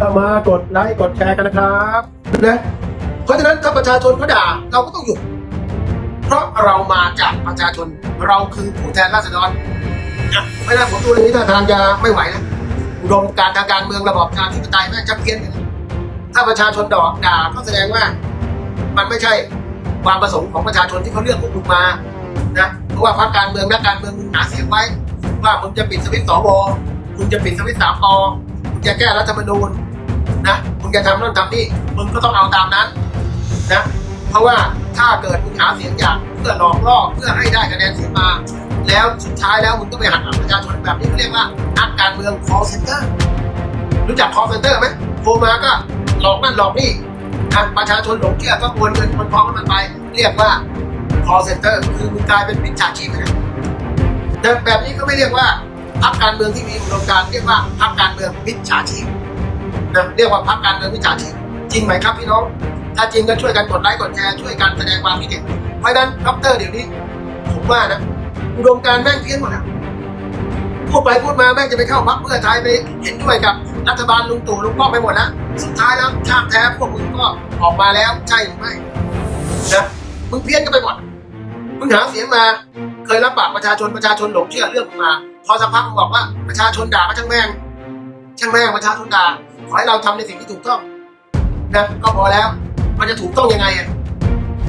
ก็มากดไลค์กดแชร์กันนะครับนะเพราะฉะนั้นถ้าประชาชนเขาด่าเราก็ต้องหยุด เพราะเรามาจากประชาชนเราคือผู้แทนราษฎรนะไม่ได้ผมดูอย่างนี้ท่าทางจะไม่ไหวแล้วอุดมการทางการเมืองระบอบประชาธิปไตยแม่งจะเพี้ยนถ้าประชาชนดอกด่าก็แสดงว่า มันไม่ใช่ความประสงค์ของประชาชนที่เขาเลือกพวกมึงมานะเพราะว่าพรรคการเมืองนักการเมืองมึงหาเสียงไว้ ว่ามึงจะปิดสวิตช์สวมึงจะปิดสวิตช์สามปมึงจะแก้รัฐธรรมนูญ นะมึงจะทำนั่นทำนี่มึงก็ต้องเอาตามนั้นนะเพราะว่าถ้าเกิดมึงหาเสียงอย่างเพื่อหลอกล่อเพื่อให้ได้คะแนนเสียงมา แล้วสุดท้ายแล้วมึงก็ไปหักหลังประชาชนแบบนี้เขาเรียกว่านักการเมือง call center รู้จัก call center ไหมโทรมาก็หลอกนั่นหลอกนี่ทางประชาชนหลงเชื่อก็โอนเงินมันพร้อมมันไป เรียกว่า call center คือมึงกลายเป็นมิจฉาชีพไปแล้วแต่แบบนี้ก็ไม่เรียกว่าพรรคการเมืองที่มีอุดมการเรียกว่าพรรคการเมืองมิจฉาชีพ เรียกว่าพรรคการเมืองมิจาชีพจริงไหมครับพี่น้อง ถ้าจริงก็ช่วยกันกดไลค์กดแชร์ช่วยกันแสดงความคิดเห็นเพราะฉะนั้นด็อกเตอร์เดี๋ยวนี้ผมว่านะอุดมการแม่งเพี้ยนหมดแล้วพูดไปพูดมาแม่งจะไปเข้าพรรคเพื่อไทยไปเห็นด้วยกับรัฐบาลลุงตู่ลุงป้อมไปหมดแล้วสุดท้ายแล้วชาติแท้พวกมึงก็ออกมาแล้วใช่หรือไม่นะมึงเพี้ยนกันไปหมดมึงหาเสียงมา เคยรับปากประชาชนประชาชนหลงเชื่อเรื่องมึงมาพอสักพักมึงบอกว่าประชาชนด่าก็ช่างแม่งช่างแม่งประชาชนด่า ขอให้เราทำในสิ่งที่ถูกต้องนะก็พอแล้ว มันจะถูกต้องยังไง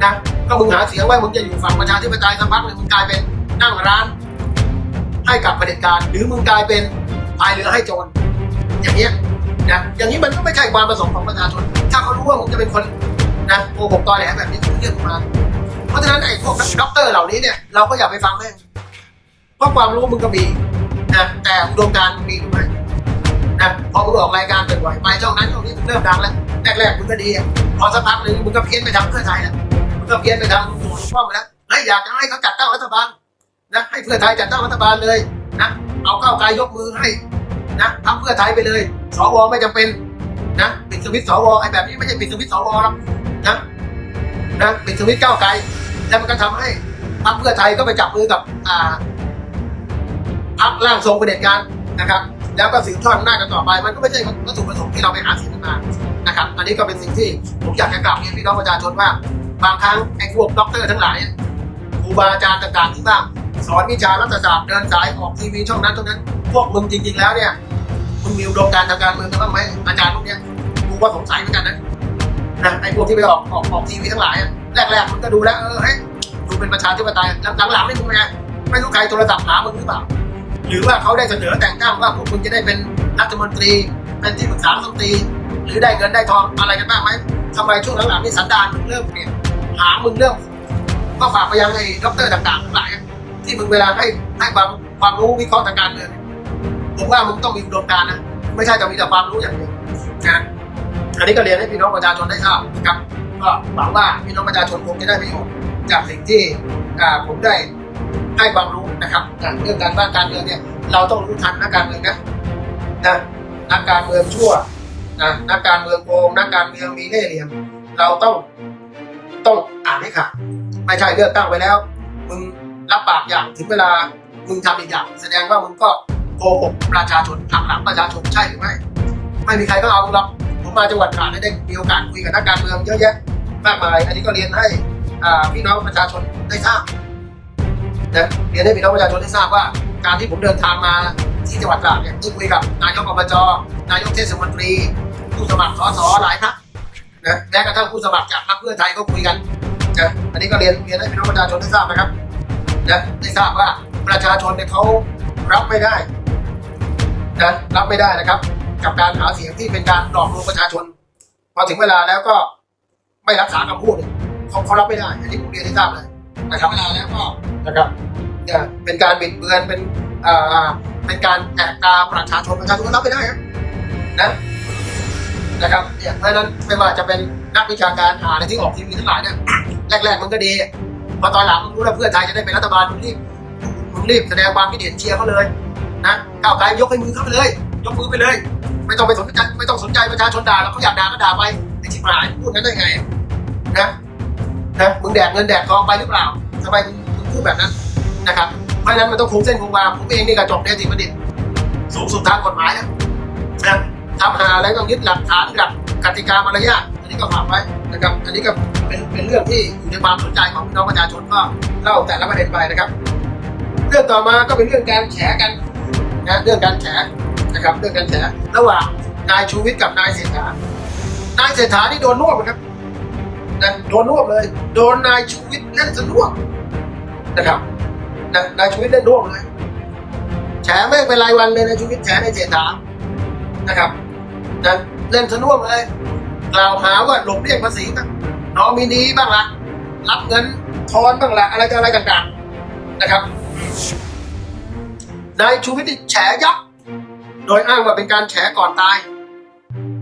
นะก็มึงหาเสียงไว้มึงจะอยู่ฝั่งประชาธิปไตยสักพักหนึ่งมึงกลายเป็นนั่งร้าน ให้กับเผด็จการหรือมึงกลายเป็นพายเรือให้โจรอย่างเงี้ยนะอย่างนี้มันก็ไม่ใช่ความประสงค์ของประชาชน ถ้าเขารู้ว่ามึงจะเป็นคนนะโกหกตอแหลแบบนี้คุณเรียกมึงมา เพราะฉะนั้นไอ้พวกด็อกเตอร์เหล่านี้เนี่ยเราก็อย่าไปฟังแม่งเพราะความรู้มึงก็มีนะแต่อุดมการณ์มึงมีหรือไม่ นะพอมึงออกรายการบ่อยๆไปช่องนั้นช่องนี้มึงเริ่มดังแล้วแรกๆมึงก็ดีอะพอสักพักหนึ่งมึงก็เพี้ยนไปทางเพื่อไทยแล้วมึงก็เพี้ยนไปทางตู่ลุงป้อมแล้วเฮ้ยอยากจะให้เขาจัดตั้งรัฐบาลนะให้เพื่อไทยจัดตั้งรัฐบาลเลยนะเอาก้าวไกลยกมือให้นะทำเพื่อไทยไปเลยสวไม่จำเป็นนะปิดสวิตสวไอ้แบบนี้ไม่ใช่ปิดสวิตสวหรอกนะนะปิดสวิตช์ก้าวไกลแล้วมันก็ทำให้พรรคเพื่อไทยก็ไปจับมือกับอ่าพรรคร่างทรงประเด็จการนะครับ แล้วก็สืบทอดอำนาจกันต่อไป มันก็ไม่ใช่วัตถุประสงค์ที่เราไปหาเสียงนมานะครับ อันนี้ก็เป็นสิ่งที่ผมอยากจะกล่าวเรียนพี่น้องประชาชนว่า บางครั้งไอ้พวกด็อกเตอร์ทั้งหลายครูบาอาจารย์ต่างๆที่บ้างสอนวิชารัฐศาสตร์เดินสายออกทีวีช่องนั้นช่องนั้น พวกมึงจริง ๆ แล้วเนี่ยมึงมีอุดมการทางการเมืองกันบ้างไหมอาจารย์พวกเนี้ยกูก็สงสัยเหมือนกันนะนะไอ้พวกที่ไปออกออกออกทีวีทั้งหลายแรกๆมันก็ดูแล้วเออเฮ้ยดูเป็นประชาธิปไตยหลังๆไม่รู้ไงไม่รู้ใครโทรศัพท์หามึงหรือเปล่า หรือว่าเขาได้เสนอแต่งตั้งว่าพวกคุณจะได้เป็นรัฐมนตรี เป็นที่ปรึกษารัฐมนตรี หรือได้เงินได้ทองอะไรกันบ้างไหมทำไมช่วงหลังๆนี่สันดานมึงเริ่มเปลี่ยนหามึงเริ่มก็ฝากไปยังไอ้ด็อกเตอร์ต่างๆทั้งหลายที่มึงเวลาให้ให้ความความรู้วิเคราะห์ทางการเมืองเนี่ยผมว่ามึงต้องมีอุดมการนะไม่ใช่จะมีแต่ความรู้อย่างเดียวนะอันนี้ก็เรียนให้พี่น้องประชาชนได้ทราบนะครับก็หวังว่าพี่น้องประชาชนคงจะได้ประโยชน์จากสิ่งที่อ่าผมได้ ให้ความรู้นะครับเรื่องการบ้านการเมืองเนี่ยเราต้องรู้ทันนักการเมืองนะนะนักการเมืองชั่วนะนักการเมืองโกงนักการเมืองมีเล่ห์เหลี่ยม เราต้องต้องอ่านให้ขาดไม่ใช่เลือกตั้งไปแล้ว มึงรับปากอย่างถึงเวลามึงทำอีกอย่าง แสดงว่ามึงก็โกหกประชาชนหักหลังประชาชนใช่หรือไม่ไม่มีใครก็เอาหรอกผมมาจังหวัดตราดได้มีโอกาสคุยกับนักการเมืองเยอะแยะมากมาย อันนี้ก็เรียนให้อ่าพี่น้องประชาชนได้ทราบ นะเรียนให้พี่น้องประชาชนได้ทราบว่า การที่ผมเดินทางมาที่จังหวัดตราดเนี่ยได้คุยกับนายกอบจนายกเทศมนตรี ผู้สมัครสสหลายพรรคนะแม้กระทั่งผู้สมัครจากพรรคเพื่อไทยก็คุยกันนะอันนี้ก็เรียนเรียนให้พี่น้องประชาชนได้ทราบนะครับนะได้ทราบว่าประชาชนเนี่ยเขารับไม่ได้นะรับไม่ได้นะครับ กับการหาเสียงที่เป็นการหลอกลวงประชาชน พอถึงเวลาแล้วก็ไม่รักษาคำพูดเนี่ยเขาเขารับไม่ได้ อันนี้ผมเรียนให้ทราบเลยนะครับเวลาแล้วก็ นะครับเนี่ยเป็นการบิดเบือนเป็นอ่าเป็นการแตกตาประชาชนประชาชนรับไม่ได้ครับนะนะครับเนี่ยเพราะฉะนั้นไม่ว่าจะเป็นนักวิชาการอ่านที่ออกทีวีทั้งหลายเนี่ยแรกๆมันก็ดีพอตอนหลังมึงรู้แล้วเพื่อไทยจะได้เป็นรัฐบาลมึงรีบมึงรีบแสดงความคิดเห็นเชียร์เขาเลยนะก้าวไกลยกให้มือเขาไปเลย ยกมือไปเลย ไม่ต้องไปสนใจไม่ต้องสนใจประชาชนด่าแล้วเขาอยากด่าก็ด่าไปไอ้ชิบหายพูดนั้นได้ไงนะนะมึงแดกเงินแดกทองไปหรือเปล่าทำไมมึง พูดแบบนั้นนะครับเพราะฉะนั้นมันต้องคงเส้นคงวาผมเองนี่ก็จบเนติบัณฑิตสูงสุดทางกฎหมายนะนะทำหาอะไรต้องยึดหลักฐานหลักกติกามารยาทอันนี้ก็ฝากไว้นะครับ อันนี้ก็เป็นเป็นเรื่องที่อยู่ในความสนใจของพี่น้องประชาชนก็เล่าแต่ละประเด็นไปนะครับ เรื่องต่อมาก็เป็นเรื่องการแฉกันนะเรื่องการแฉนะครับ เรื่องการแฉระหว่างนายชูวิทย์กับนายเศรษฐานายเศรษฐานี่โดนรวบนะครับนะโดนรวบเลย โดนนายชูวิทย์เล่นสนวก นะครับนะนายชูวิทย์เล่นร่วบเลยแฉไม่เป็นรายวันเลยนายชูวิทย์แฉในเศรษฐานะครับนะเล่นสนวกเลยกล่าวหาว่าหลบเลี่ยงภาษีบ้างน้องมินีบ้างละรับเงินทอนบ้างละอะไรต่อะไรต่างๆนะครับนายชูวิทย์แฉยับโดยอ้างว่าเป็นการแฉก่อนตาย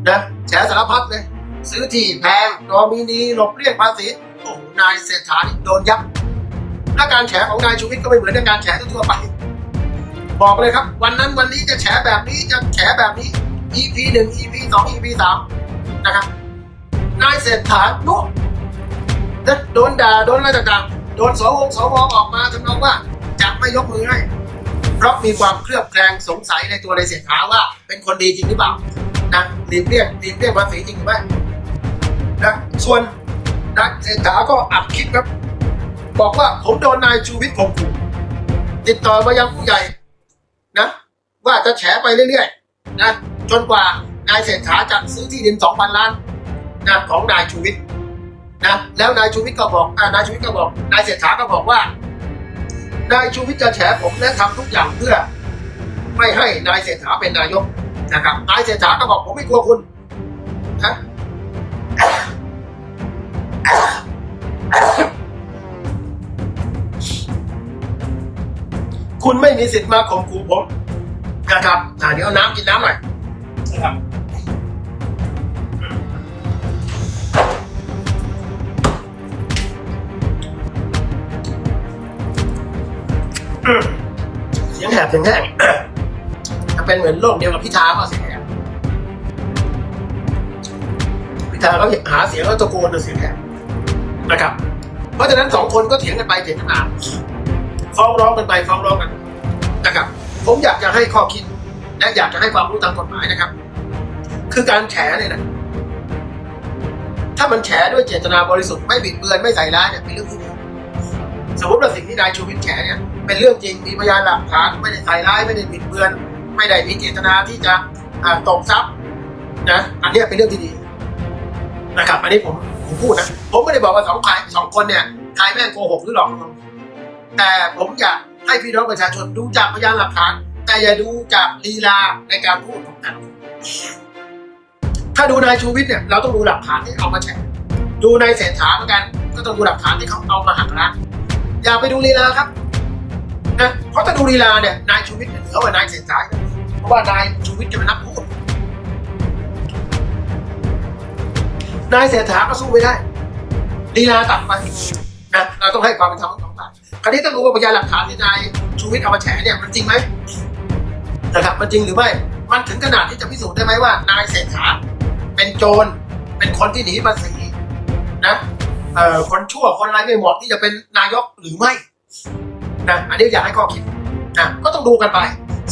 นะแฉสารพัดเลย ซื้อที่แพงนอมินีหลบเลี่ยงภาษีโอ้นายเศรษฐาโดนยับ และการแฉของนายชูวิทย์ก็ไม่เหมือนกับการแฉทั่วไป บอกเลยครับ วันนั้นวันนี้จะแฉแบบนี้จะแฉแบบนี้ EP หนึ่ง EP สอง EP สามนะครับนายเศรษฐานุนะโดนด่าโดนอะไรต่างๆโดนสวงสวออกมาทำนองว่าจะไม่ยกมือให้เพราะมีความเคลือบแคลงสงสัยในตัวในายเศรษฐาว่า เป็นคนดีจริงหรือเปล่านะหลีกเลี่ยงหลีกเลี่ยงภาษีจริงหรือไม่นะส่วนนายเศรษฐาก็อัดคลิปครับ บอกว่าผมโดนนายชูวิทย์ข่มขู่ติดต่อมายังผู้ใหญ่นะ ว่าจะแฉไปเรื่อยๆนะจนกว่านายเศรษฐาจะซื้อที่ดินสองพันล้านนะของนายชูวิทย์นะแล้วนายชูวิทย์ก็บอกอนายชูวิทย์ก็บอกนายเศรษฐาก็บอกว่านายชูวิทย์จะแฉผมและทำทุกอย่างเพื่อ ไม่ให้นายเศรษฐาเป็นนายกนะครับนายเศรษฐาก็บอกผมไม่กลัวคุณนะ คุณไม่มีสิทธิ์มาข่มขู่ผมนะครับอ่าเดี๋ยวเอาน้ำกินน้ำหน่อยนะครับอืมเสียงแหบเสียงแห้งจะเป็นเหมือนโรคเดียวกับพิธาก็เสียงแหบพิธาเขาหาเสียงแล้วตะโกนเสียงแหบนะครับ เพราะฉะนั้นสองคนก็เถียงกันไปเถียงกันมา ฟ้องร้องกันไปฟ้องร้องกันนะครับ ผมอยากจะให้ข้อคิด และอยากจะให้ความรู้ทางกฎหมายนะครับ คือการแฉเนี่ยนะถ้ามันแฉด้วยเจตนาบริสุทธิ์ไม่บิดเบือนไม่ใส่ร้ายเนี่ยเป็นเรื่องที่ดีสมมติว่าสิ่งที่นายชูวิทย์แฉเนี่ยเป็นเรื่องจริงมีพยานหลักฐานไม่ได้ใส่ร้ายไม่ได้บิดเบือน ไม่ได้มีเจตนาที่จะตกทรัพย์นะอันนี้เป็นเรื่องที่ดีนะครับอันนี้ผมผมพูดนะ ผมไม่ได้บอกว่าสองฝ่ายสองคนเนี่ยใครแม่งโกหกหรือหลอกลวง แต่ผมอยากให้พี่น้องประชาชนดูจากพยานหลักฐาน แต่อย่าดูจากลีลาในการพูดของแต่ละคนถ้าดูนายชูวิทย์เนี่ยเราต้องดูหลักฐานที่เอามาแฉดูนายเศรษฐาเหมือนกัน ก็ต้องดูหลักฐานที่เขาเอามาหักล้างอย่าไปดูลีลาครับนะเพราะถ้าดูลีลาเนี่ยนายชูวิทย์เหนือกว่านายเศรษฐาเพราะว่านายชูวิทย์จะเป็นนักพูดนายเศรษฐาก็สู้ไม่ได้ลีลาต่ำไปนะเราต้องให้ความเป็นธรรม คราวนี้ต้องรู้ว่าพยานหลักฐานที่นายชูวิทย์เอามาแฉเนี่ยมันจริงไหมนะครับมันจริงหรือไม่ มันถึงขนาดที่จะพิสูจน์ได้ไหมว่านายเศรษฐาเป็นโจรเป็นคนที่หนีภาษีนะเอ่อคนชั่วคนร้ายไม่เหมาะที่จะเป็นนายกหรือไม่นะอันนี้อยากให้ข้อคิดนะก็ต้องดูกันไป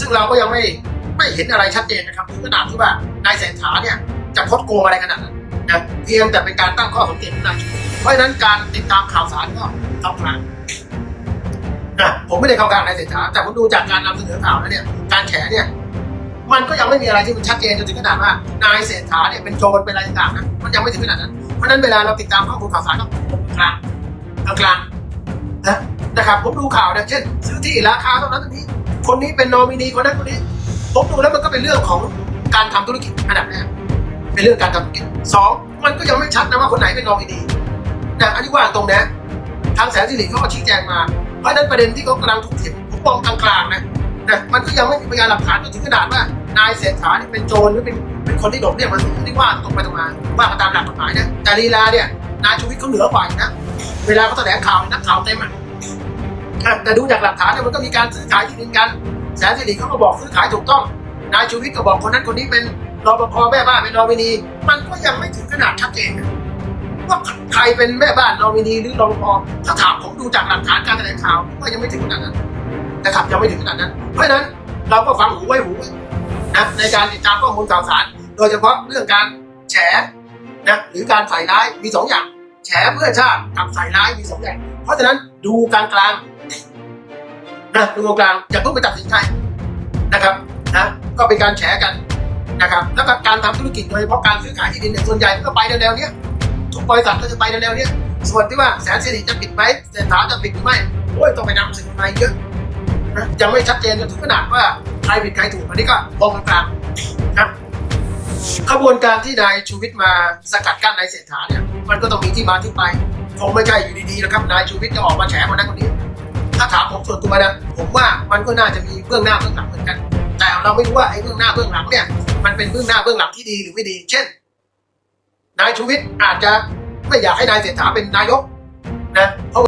ซึ่งเราก็ยังไม่ไม่เห็นอะไรชัดเจนนะครับถึงขนาดที่ว่านายเศรษฐาเนี่ยจะคดโกงอะไรขนาดนั้นนะเพียงแต่เป็นการตั้งข้อสังเกตนายเพราะฉะนั้นการติดตามข่าวสารก็ต้องกลาง นะผมไม่ได้เข้าข้างนายเศรษฐาแต่ผมดูจากการนำเสนอข่าวแล้วเนี่ยการแฉเนี่ย มันก็ยังไม่มีอะไรที่มันชัดเจนจนถึงขนาดว่านายเศรษฐาเนี่ยเป็นโจรเป็นอะไรต่างๆนะมันยังไม่ถึงขนาดนั้นเพราะฉะนั้นเวลาเราติดตามข้อมูลข่าวสารก็กลางกลางนะนะครับผมดูข่าวเนี่ยเช่น ซื้อที่ราคาเท่านั้นเท่านี้ คนนี้เป็นนอมินีคนนั้นคนนี้ ผมดูแล้วมันก็เป็นเรื่องของการทำธุรกิจอันดับแรกเป็นเรื่องการทำธุรกิจสองมันก็ยังไม่ชัดนะว่าคนไหนเป็นนอมินีนะอันนี้ว่าตรงนะทางแสนสิริเขาก็ชี้แจงมา เพราะนั้นประเด็นที่เขากำลังถกเถียงผมมองกลางๆนะนะมันก็ยังไม่มีพยานหลักฐานจนถึงขนาดว่านายเศรษฐาเนี่ยเป็นโจรหรือเป็นเป็นคนที่หลบเลี่ยงภาษีที่ว่าตรงไปตรงมาว่ากันตามหลักกฎหมายนะแต่ลีลาเนี่ยนายชูวิทย์เขาเหนือกว่าอีกนะเวลาเขาแถลงข่าวนักข่าวเต็มอะอะแต่ดูจากหลักฐานเนี่ยมันก็มีการซื้อขายที่ดินกันแสนสิริเขาก็บอกซื้อขายถูกต้องนายชูวิทย์ก็บอกคนนั้นคนนี้เป็นรปภแม่บ้านเป็นนอมินีมันก็ยังไม่ถึงขนาดชัดเจนนะ ว่าใครเป็นแม่บ้านนอมินีหรือรปภถ้าถามผมดูจากหลักฐานการแถลงข่าวผมว่ายังไม่ถึงขนาดนั้นนะครับยังไม่ถึงขนาดนั้น เพราะฉะนั้นเราก็ฟังหูไว้หูนะในการติดตามข้อมูลข่าวสาร โดยเฉพาะเรื่องการแฉนะหรือการใส่ร้ายมีสองอย่าง แฉเพื่อชาติกับใส่ร้ายมีสองอย่าง เพราะฉะนั้นดูกลางกลางๆนะดูกลางอย่าเพิ่งไปตัดสินใครนะครับนะก็เป็นการแฉกันนะครับแล้วก็การทำธุรกิจโดยเฉพาะการซื้อขายที่ดินเนี่ยส่วนใหญ่ก็ไปแนวๆเนี้ย บริษัทก็จะไปแนวๆเนี้ยส่วนที่ว่าแสนสิริจะปิดไหมเศรษฐาจะปิดหรือไม่โอ้ยต้องไปนำสืบมาเยอะนะยังไม่ชัดเจนจนถึงขนาดว่าใครผิดใครถูกอันนี้ก็มองกลางนะขบวนการที่นายชูวิทย์มาสกัดกั้นนายเศรษฐาเนี่ยมันก็ต้องมีที่มาที่ไปคงไม่ใช่อยู่ดีๆนะครับนายชูวิทย์จะออกมาแฉคนนั้นคนนี้ ถ้าถามผมส่วนตัวนะผมว่ามันก็น่าจะมีเบื้องหน้าเบื้องหลังเหมือนกัน แต่เราไม่รู้ว่าไอ้เบื้องหน้าเบื้องหลังเนี่ยมันเป็นเบื้องหน้าเบื้องหลังที่ดีหรือไม่ดี เช่นนายชูวิทย์อาจจะ ไม่อยากให้นายเศรษฐาเป็นนายกนะเพราะ